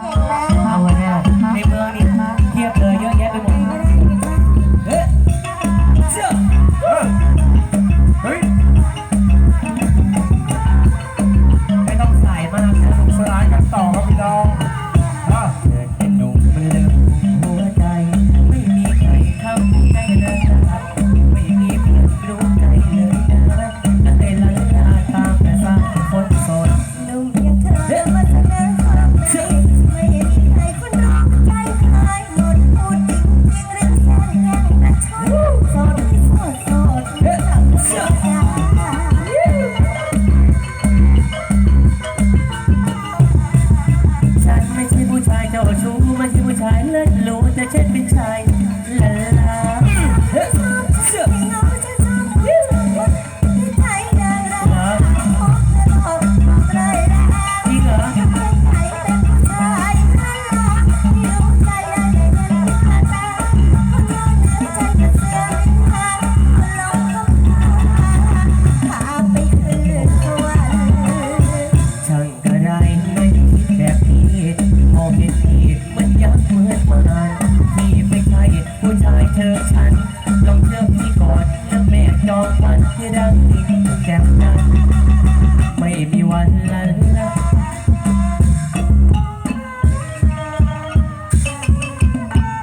เก่แล้ว เอาไว้แล้ในเมืองนี้ นรู้จะเช่นเป็นชาย มามีไม่ใช่ผู้ชายเธอฉันลองเชื่อพี่ก่อนแม่จอมฝันที่รักที่แก่มจันไม่มีวันลัน